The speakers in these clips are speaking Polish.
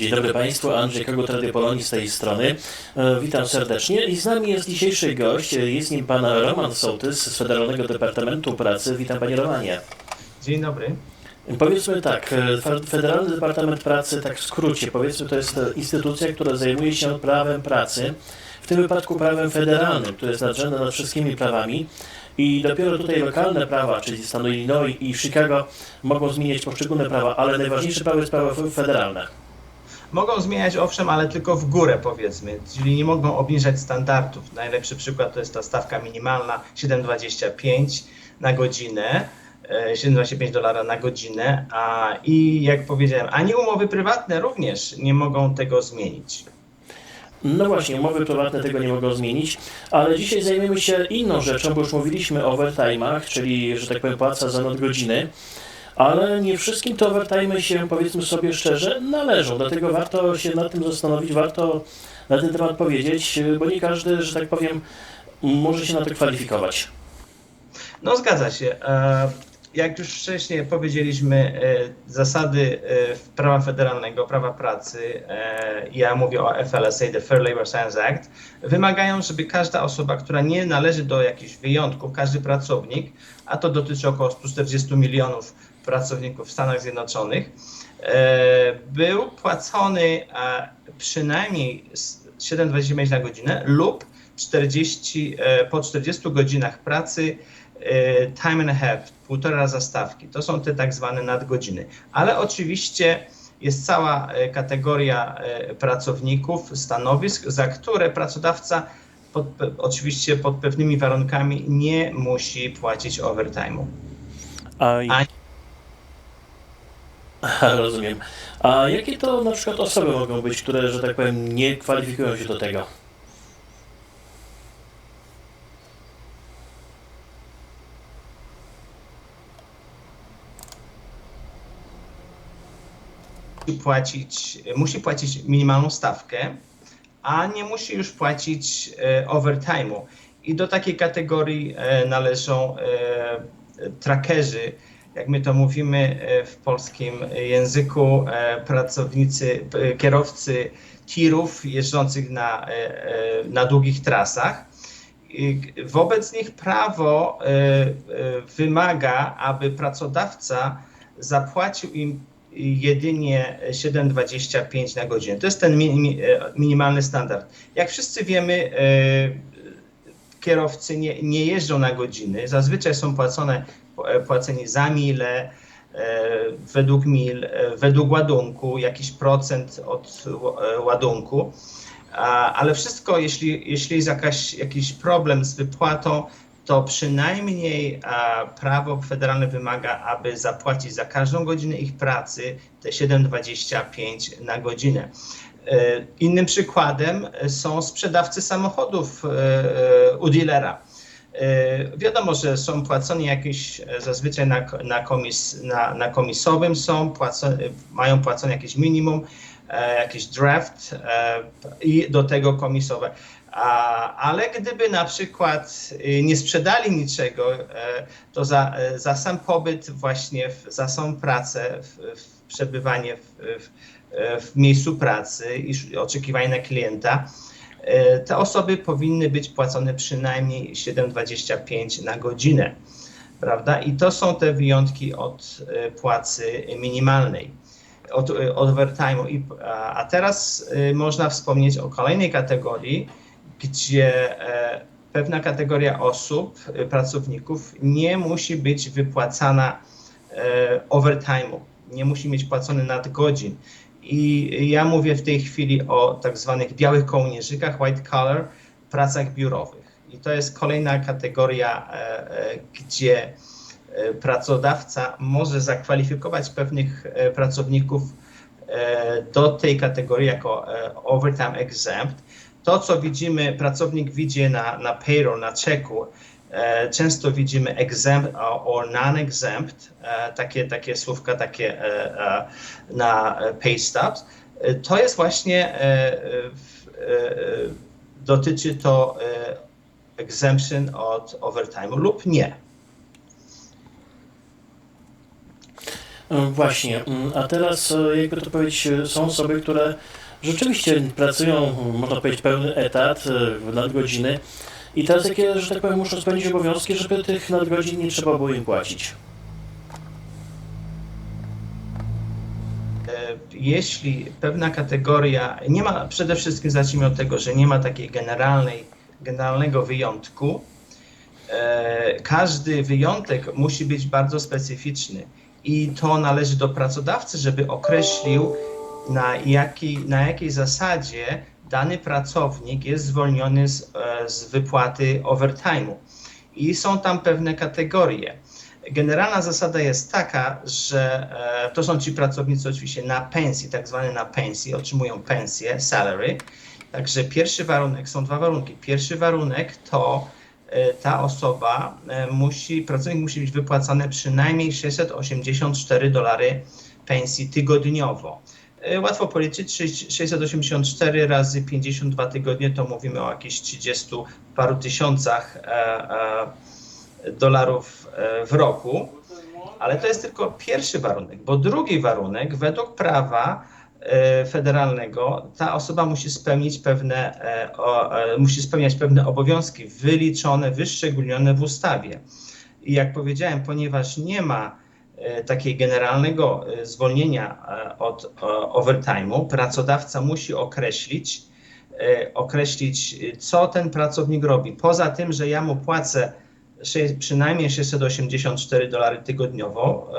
Dzień dobry Państwu, Andrzej Kogut, Radio Polonii z tej strony. E, Witam serdecznie i z nami jest dzisiejszy gość, e, jest nim pan Roman Sołtys z Federalnego Departamentu Pracy. Witam Panie Romanie. Dzień dobry. Powiedzmy tak, e, Fe- Federalny Departament Pracy, tak w skrócie, powiedzmy to jest e, instytucja, która zajmuje się prawem pracy, w tym wypadku prawem federalnym, które jest nadrzędne nad wszystkimi prawami i dopiero tutaj lokalne prawa, czyli stanu Illinois i Chicago mogą zmieniać poszczególne prawa, ale najważniejsze prawo jest prawo federalne. Mogą zmieniać owszem, ale tylko w górę powiedzmy, czyli nie mogą obniżać standardów. Najlepszy przykład to jest ta stawka minimalna 7,25 na godzinę. e, 7,25 dolara na godzinę, a i jak powiedziałem, ani umowy prywatne również nie mogą tego zmienić. No właśnie, umowy prywatne tego nie mogą zmienić, ale dzisiaj zajmiemy się inną rzeczą, bo już mówiliśmy o overtime'ach, czyli, że tak powiem, płaca za nadgodziny, ale nie wszystkim te overtime'y się, powiedzmy sobie szczerze, należą, dlatego warto się nad tym zastanowić, warto na ten temat powiedzieć, bo nie każdy, że tak powiem, może się na to kwalifikować. No zgadza się. E, Jak już wcześniej powiedzieliśmy, e, zasady e, prawa federalnego, prawa pracy, ja mówię o FLSA, the Fair Labor Standards Act, wymagają, żeby każda osoba, która nie należy do jakichś wyjątków, każdy pracownik, a to dotyczy około 140 milionów pracowników w Stanach Zjednoczonych, e, był płacony e, przynajmniej s- 7,25 na godzinę lub 40, e, po 40 godzinach pracy time and a half, półtora raza stawki. To są te tak zwane nadgodziny. Ale oczywiście jest cała kategoria pracowników, stanowisk, za które pracodawca pod, oczywiście pod pewnymi warunkami nie musi płacić overtime'u. A, A- Aha, rozumiem. A jakie to na przykład osoby mogą być, które, że tak powiem, nie kwalifikują się do tego? musi płacić, musi płacić minimalną stawkę, a nie musi już płacić e, overtime'u. I do takiej kategorii e, należą e, trackerzy, jak my to mówimy e, w polskim języku, e, pracownicy, kierowcy tirów jeżdżących na, e, na długich trasach. Wobec nich prawo wymaga, aby pracodawca zapłacił im jedynie 7,25 na godzinę. To jest ten mi, mi, minimalny standard. Jak wszyscy wiemy, kierowcy nie, nie jeżdżą na godziny. Zazwyczaj są płacone, płaceni za mile, e, według mil, e, według ładunku, jakiś procent od e, ładunku. Ale wszystko, jeśli, jeśli jest jakaś, jakiś problem z wypłatą, to przynajmniej prawo federalne wymaga, aby zapłacić za każdą godzinę ich pracy te 7,25 na godzinę. Innym przykładem są sprzedawcy samochodów u dealera. E, Wiadomo, że są płaceni jakieś e, zazwyczaj na, na, komis, na, na komisowym są, płacone, mają płacone jakieś minimum, e, jakiś draft i do tego komisowe. A, ale gdyby na przykład nie sprzedali niczego, to za, za sam pobyt właśnie, w, za samą pracę, w, w przebywanie w, w, miejscu pracy i oczekiwanie na klienta, te osoby powinny być płacone przynajmniej 7,25 na godzinę, prawda? I to są te wyjątki od e, płacy minimalnej, od, e, overtime'u. A, teraz e, można wspomnieć o kolejnej kategorii, gdzie e, pewna kategoria osób, e, pracowników nie musi być wypłacana e, overtime'u, nie musi mieć płacony nadgodzin. I ja mówię w tej chwili o tak zwanych białych kołnierzykach, white collar, pracach biurowych. I to jest kolejna kategoria, e, e, gdzie e, pracodawca może zakwalifikować pewnych pracowników do tej kategorii jako overtime exempt. To, co widzimy, pracownik widzi na, na payroll, na czeku, często widzimy exempt or- non-exempt, e, takie, takie słówka takie e, e, na e, pay stubs. E, To jest właśnie, e, e, e, e, dotyczy to e, exemption od overtime'u lub nie. E, Właśnie, mm, a teraz e, jakby to powiedzieć, e, są osoby, które rzeczywiście pracują, m, można powiedzieć, pełny etat, e, w nadgodziny i teraz jakie, że tak powiem, muszą spełnić obowiązki, żeby tych nadgodzin nie trzeba było im płacić. E, Jeśli pewna kategoria, nie ma, przede wszystkim zacznijmy od tego, że nie ma takiej generalnej, generalnego wyjątku. E, Każdy wyjątek musi być bardzo specyficzny i to należy do pracodawcy, żeby określił, na jakiej, na jakiej zasadzie dany pracownik jest zwolniony z, e, z wypłaty overtime'u. I są tam pewne kategorie. Generalna zasada jest taka, że e, to są ci pracownicy oczywiście na pensji, tak zwane na pensji, otrzymują pensję, salary. Także pierwszy warunek, są dwa warunki. Pierwszy warunek to e, ta osoba musi, pracownik musi być wypłacane przynajmniej 684 dolary pensji tygodniowo. E, Łatwo policzyć, sześć- 684 razy 52 tygodnie to mówimy o jakichś 30 paru tysiącach e, e, dolarów w roku. Ale to jest tylko pierwszy warunek, bo drugi warunek, według prawa federalnego, ta osoba musi spełnić pewne, musi spełniać pewne obowiązki wyliczone, wyszczególnione w ustawie. I jak powiedziałem, ponieważ nie ma e, takiego generalnego e, zwolnienia e, od overtime'u, pracodawca musi określić, określić, co ten pracownik robi. Poza tym, że ja mu płacę przynajmniej 684 dolary tygodniowo,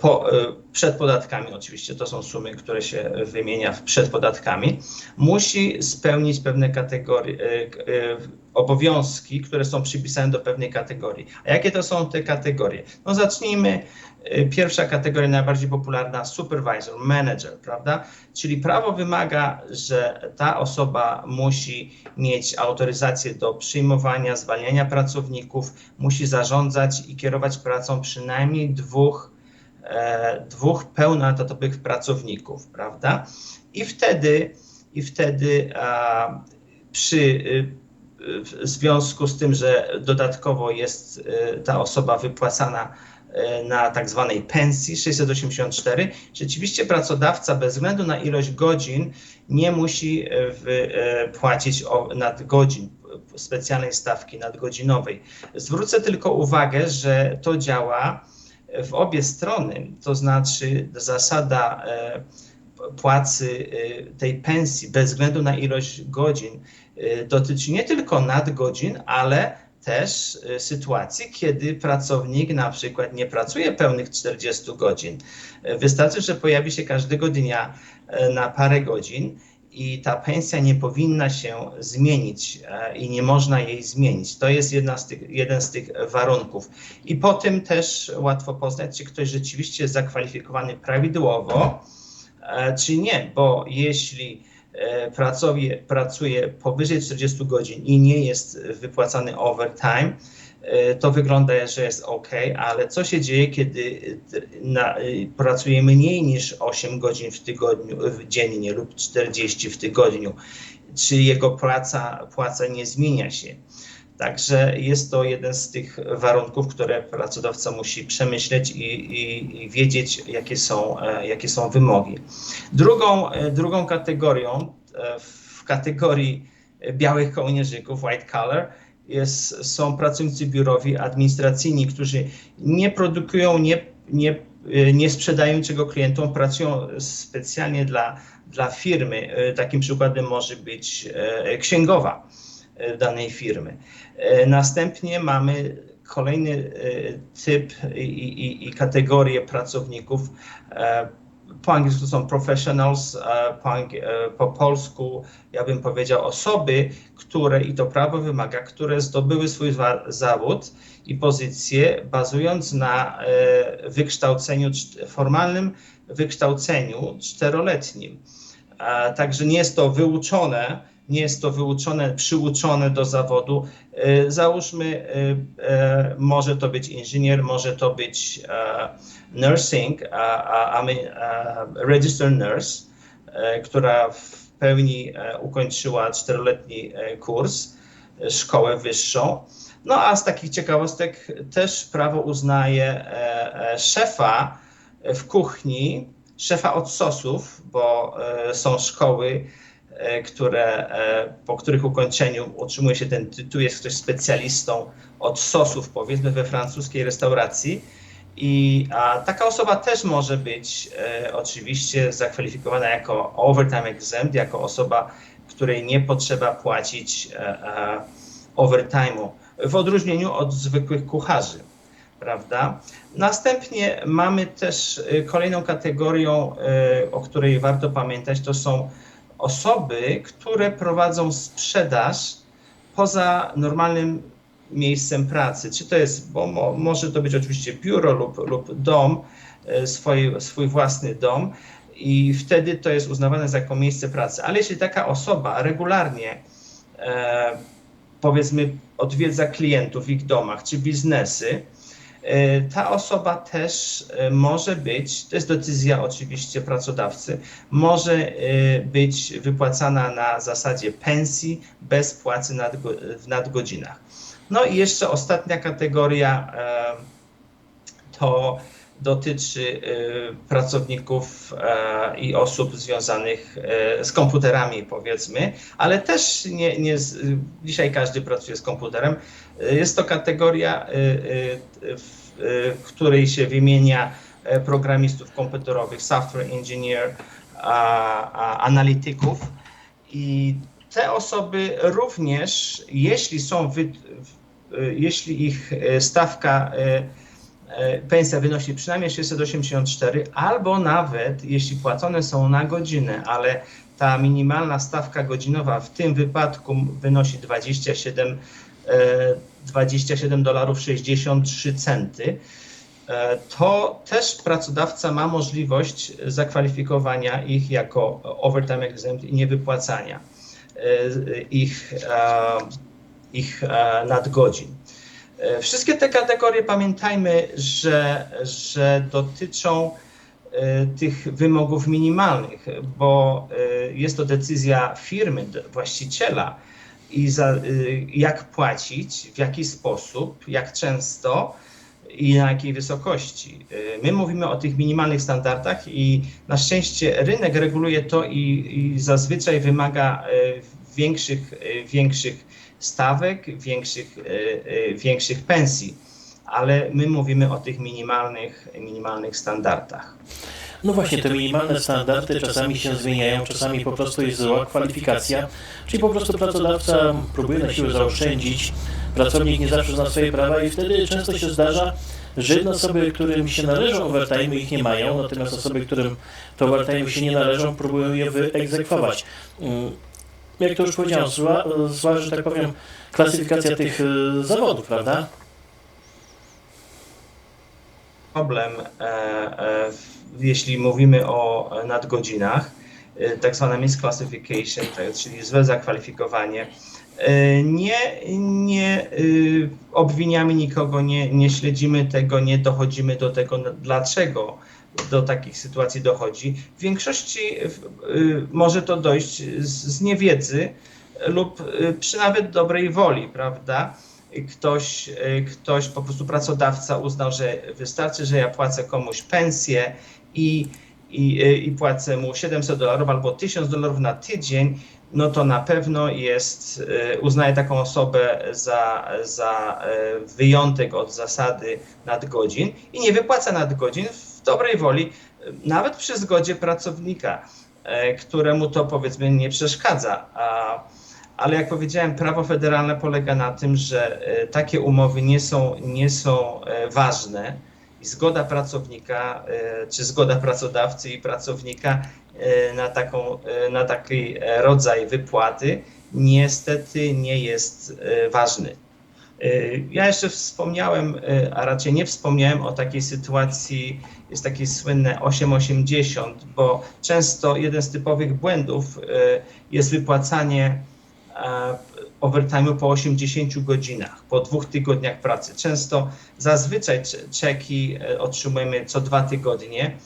po, e, przed podatkami oczywiście, to są sumy, które się wymienia przed podatkami, musi spełnić pewne kategorie, e, e, obowiązki, które są przypisane do pewnej kategorii. A jakie to są te kategorie? No zacznijmy, e, pierwsza kategoria najbardziej popularna, supervisor, manager, prawda? Czyli prawo wymaga, że ta osoba musi mieć autoryzację do przyjmowania, zwalniania pracowników, musi zarządzać i kierować pracą przynajmniej dwóch, e, dwóch pełnoetatowych pracowników, prawda? I wtedy, i wtedy przy y, w związku z tym, że dodatkowo jest y, ta osoba wypłacana y, na tak zwanej pensji 684, rzeczywiście pracodawca bez względu na ilość godzin nie musi płacić nadgodzin, specjalnej stawki nadgodzinowej. Zwrócę tylko uwagę, że to działa w obie strony, to znaczy zasada y, płacy y, tej pensji bez względu na ilość godzin y, dotyczy nie tylko nadgodzin, ale też sytuacji, kiedy pracownik na przykład nie pracuje pełnych 40 godzin. Wystarczy, że pojawi się każdego dnia na parę godzin i ta pensja nie powinna się zmienić e, i nie można jej zmienić. To jest jedna z tych, jeden z tych warunków. I po tym też łatwo poznać, czy ktoś rzeczywiście jest zakwalifikowany prawidłowo, e, czy nie, bo jeśli e, pracowie, pracuje powyżej 40 godzin i nie jest wypłacany overtime, to wygląda, że jest ok, ale co się dzieje, kiedy e, na, e, pracuje mniej niż 8 godzin w tygodniu, w dziennie lub 40 w tygodniu? Czy jego praca, płaca nie zmienia się? Także jest to jeden z tych warunków, które pracodawca musi przemyśleć i, i, i wiedzieć, jakie są, e, jakie są wymogi. Drugą, e, drugą kategorią, e, w kategorii białych kołnierzyków, white collar, jest, są pracownicy biurowi, administracyjni, którzy nie produkują, nie, nie, e, nie sprzedają czego klientom, pracują specjalnie dla, dla firmy. E, Takim przykładem może być e, księgowa danej firmy. Następnie mamy kolejny typ i, i, i kategorię pracowników. Po angielsku są professionals, e, po, e, po polsku ja bym powiedział osoby, które, i to prawo wymaga, które zdobyły swój za- zawód i pozycję bazując na e, wykształceniu, formalnym wykształceniu czteroletnim. Także nie jest to wyuczone, nie jest to wyuczone, przyuczone do zawodu. E, Załóżmy, e, e, może to być inżynier, może to być nursing, a, my, registered nurse, która w pełni ukończyła czteroletni kurs, szkołę wyższą. No a z takich ciekawostek też prawo uznaje szefa w kuchni szefa od sosów, bo są szkoły, które, e, po których ukończeniu otrzymuje się ten tytuł, jest ktoś specjalistą od sosów, powiedzmy, we francuskiej restauracji. I a, taka osoba też może być e, oczywiście zakwalifikowana jako overtime exempt, jako osoba, której nie potrzeba płacić e, e, overtime'u, w odróżnieniu od zwykłych kucharzy, prawda? Następnie mamy też e, kolejną kategorią, e, o której warto pamiętać, to są osoby, które prowadzą sprzedaż poza normalnym miejscem pracy. Czy to jest, bo mo, może to być oczywiście biuro lub, lub dom, e, swój, swój własny dom i wtedy to jest uznawane za jako miejsce pracy. Ale jeśli taka osoba regularnie e, powiedzmy odwiedza klientów w ich domach czy biznesy, ta osoba też e, może być, to jest decyzja oczywiście pracodawcy, może e, być wypłacana na zasadzie pensji bez płacy w nadgodzinach. No i jeszcze ostatnia kategoria e, to dotyczy e, pracowników e, i osób związanych e, z komputerami, powiedzmy, ale też nie, nie z, dzisiaj każdy pracuje z komputerem. Jest to kategoria, e, e, w, której się wymienia e, programistów komputerowych, software engineer, analityków i te osoby również, jeśli są, jeśli ich stawka pensja wynosi przynajmniej 684, albo nawet jeśli płacone są na godzinę, ale ta minimalna stawka godzinowa w tym wypadku wynosi 27, e, 27 dolarów 63 centy, e, to też pracodawca ma możliwość zakwalifikowania ich jako overtime exempt i niewypłacania e, ich, e, ich e, nadgodzin. E, Wszystkie te kategorie pamiętajmy, że, że dotyczą e, tych wymogów minimalnych, bo e, jest to decyzja firmy, właściciela i za, jak płacić, w jaki sposób, jak często i na jakiej wysokości. My mówimy o tych minimalnych standardach i na szczęście rynek reguluje to i, i zazwyczaj wymaga większych, e, większych stawek, większych, e, e, większych pensji, ale my mówimy o tych minimalnych, minimalnych standardach. No właśnie, te minimalne standardy czasami się zmieniają, czasami po prostu jest zła kwalifikacja, czyli po prostu pracodawca próbuje na siłę zaoszczędzić, pracownik nie zawsze zna swoje prawa i wtedy często się zdarza, że osoby, którym się należą overtime, ich nie mają, natomiast osoby, którym to overtime się nie należą, próbują je wyegzekwować. Jak to już powiedziałem, zła, zła że tak powiem, klasyfikacja tych y, zawodów, prawda? problem, e, e, jeśli mówimy o nadgodzinach, e, tak zwane misclassification, czyli złe zakwalifikowanie. E, Nie, nie y, obwiniamy nikogo, nie, nie śledzimy tego, nie dochodzimy do tego, dlaczego do takich sytuacji dochodzi. W większości y, może to dojść z, z niewiedzy lub y, przy nawet dobrej woli, prawda? ktoś, y, ktoś po prostu pracodawca uznał, że wystarczy, że ja płacę komuś pensję i, i, y, i płacę mu 700 dolarów albo 1000 dolarów na tydzień, no to na pewno jest, y, uznaje taką osobę za, za y, wyjątek od zasady nadgodzin i nie wypłaca nadgodzin w dobrej woli, nawet przy zgodzie pracownika, któremu to powiedzmy nie przeszkadza. Ale jak powiedziałem, prawo federalne polega na tym, że takie umowy nie są, nie są ważne i zgoda pracownika, e, czy zgoda pracodawcy i pracownika e, na, taką, e, na taki rodzaj wypłaty niestety nie jest ważny. Ja jeszcze wspomniałem, a raczej nie wspomniałem o takiej sytuacji, jest takie słynne 880, bo często jeden z typowych błędów jest wypłacanie overtime'u po 80 godzinach, po dwóch tygodniach pracy. Często, zazwyczaj cze- czeki e, otrzymujemy co dwa tygodnie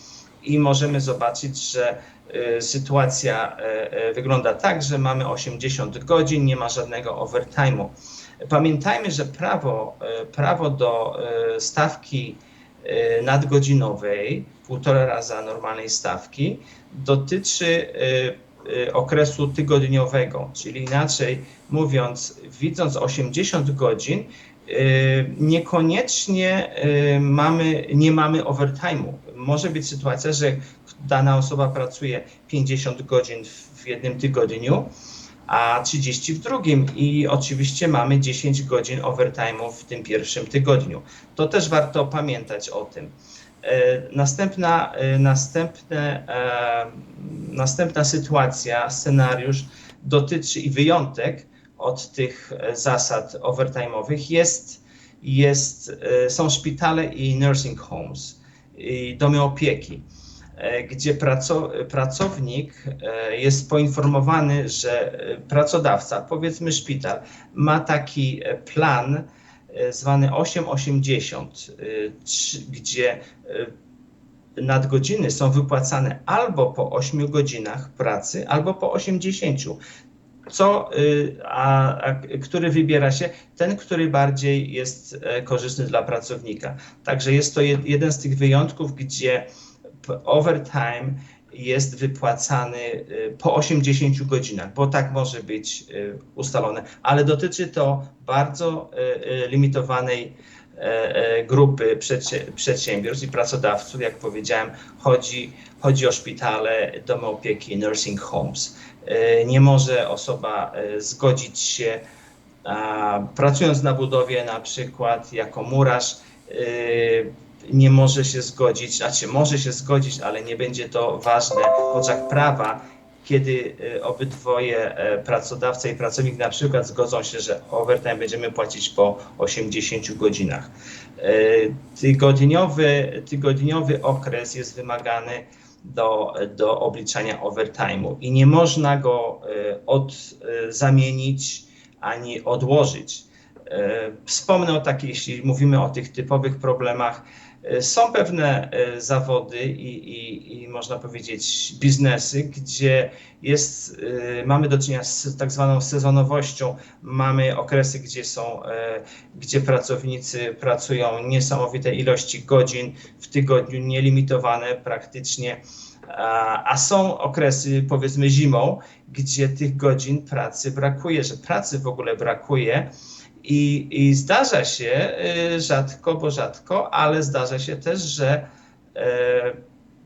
i możemy zobaczyć, że e, sytuacja e, wygląda tak, że mamy 80 godzin, nie ma żadnego overtime'u. Pamiętajmy, że prawo, prawo do stawki nadgodzinowej, półtora raza normalnej stawki, dotyczy okresu tygodniowego, czyli inaczej mówiąc, widząc 80 godzin, e, niekoniecznie e, mamy, nie mamy overtime'u. Może być sytuacja, że dana osoba pracuje 50 godzin w jednym tygodniu, a 30 w drugim i oczywiście mamy 10 godzin overtime'u w tym pierwszym tygodniu. To też warto pamiętać o tym. E, Następna, e, następne, e, następna sytuacja, scenariusz dotyczy i wyjątek od tych zasad overtime'owych jest, jest, są szpitale i nursing homes, i domy opieki gdzie praco- pracownik jest poinformowany, że pracodawca, powiedzmy szpital, ma taki plan zwany 880, e, gdzie e, nadgodziny są wypłacane albo po 8 godzinach pracy, albo po 80. Co, a, a który wybiera się? Ten, który bardziej jest e, korzystny dla pracownika. Także jest to jed- jeden z tych wyjątków, gdzie overtime jest wypłacany y, po 80 godzinach, bo tak może być y, ustalone, ale dotyczy to bardzo y, limitowanej e, e, grupy przedsiębiorstw i pracodawców. Jak powiedziałem, chodzi, chodzi o szpitale, domy opieki, nursing homes. E, Nie może osoba zgodzić się, pracując na budowie, na przykład jako murarz, nie może się zgodzić, znaczy może się zgodzić, ale nie będzie to ważne w oczach prawa, kiedy e, obydwoje e, pracodawca i pracownik na przykład zgodzą się, że overtime będziemy płacić po 80 godzinach. E, Tygodniowy, tygodniowy okres jest wymagany do, do obliczania overtime'u i nie można go e, od, zamienić ani odłożyć. Wspomnę o takich, jeśli mówimy o tych typowych problemach, są pewne e, zawody i, i, i można powiedzieć biznesy, gdzie jest, e, mamy do czynienia z tak zwaną sezonowością, mamy okresy, gdzie są, e, gdzie pracownicy pracują niesamowite ilości godzin w tygodniu, nielimitowane praktycznie, a, a są okresy powiedzmy zimą, gdzie tych godzin pracy brakuje, że pracy w ogóle brakuje. I, I zdarza się y, rzadko, bo rzadko, ale zdarza się też, że e,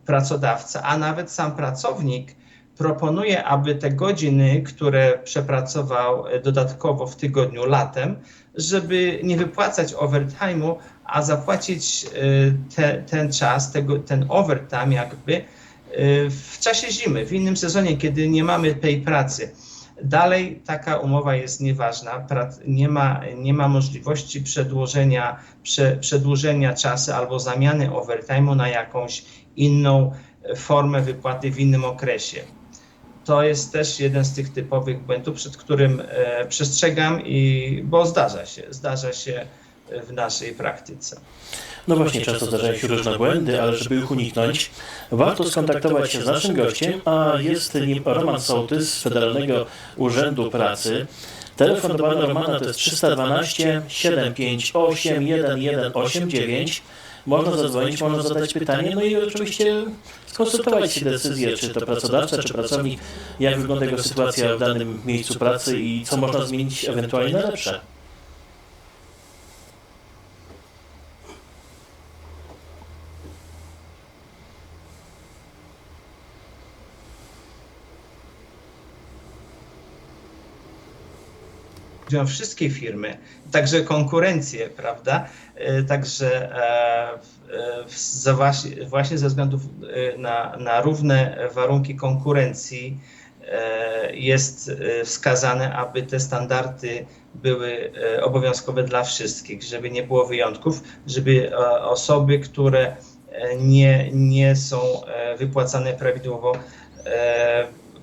pracodawca, a nawet sam pracownik proponuje, aby te godziny, które przepracował e, dodatkowo w tygodniu latem, żeby nie wypłacać overtime'u, a zapłacić te, ten czas, tego, ten overtime jakby w czasie zimy, w innym sezonie, kiedy nie mamy tej pracy. Dalej taka umowa jest nieważna, nie ma, nie ma możliwości przedłużenia, prze, przedłużenia czasu albo zamiany overtime'u na jakąś inną e, formę wypłaty w innym okresie. To jest też jeden z tych typowych błędów, przed którym e, przestrzegam, i, bo zdarza się, zdarza się w naszej praktyce. No właśnie, często zdarzają się różne błędy, ale żeby ich uniknąć, warto skontaktować się z naszym gościem, a jest nim Roman Sołtys z Federalnego Urzędu Pracy. Telefon do pana Romana to jest 312 758 1189. Można zadzwonić, można zadać pytanie, no i oczywiście skonsultować się decyzję, czy to pracodawca, czy pracownik, jak wygląda jego sytuacja w danym miejscu pracy i co można zmienić ewentualnie na lepsze. Wszystkie firmy, także konkurencję, prawda? E, Także e, e, właśnie, ze względu na, na równe warunki konkurencji jest wskazane, aby te standardy były obowiązkowe dla wszystkich, żeby nie było wyjątków, żeby osoby, które nie, nie są wypłacane prawidłowo,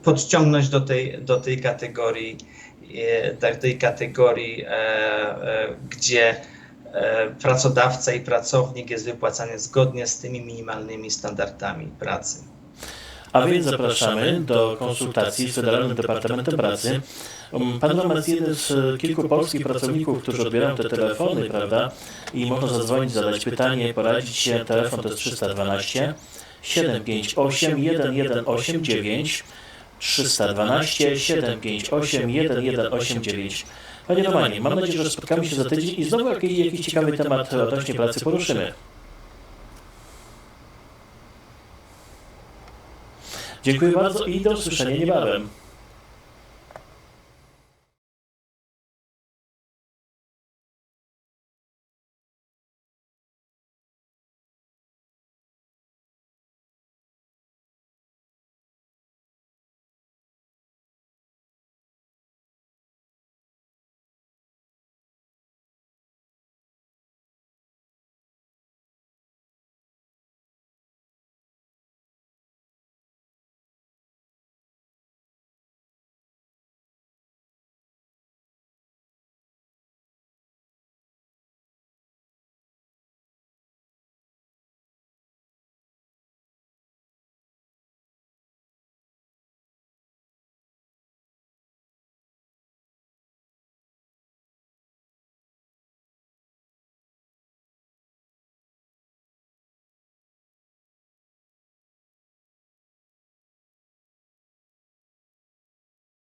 podciągnąć do tej, do tej kategorii tak, tej kategorii, e, e, gdzie e, pracodawca i pracownik jest wypłacany zgodnie z tymi minimalnymi standardami pracy. A więc zapraszamy do konsultacji z Federalnym Departamentem Pracy. Um, Pan Roman jest jeden z kilku polskich pracowników, którzy odbierają te telefony, prawda? I można zadzwonić, zadać pytanie, poradzić się. Telefon to jest 312 758 1189 312 758 1189. Panie Romanie, mam nadzieję, że spotkamy się za tydzień i znowu jakiś, jakiś ciekawy temat odnośnie pracy poruszymy. Dziękuję bardzo i do usłyszenia niebawem.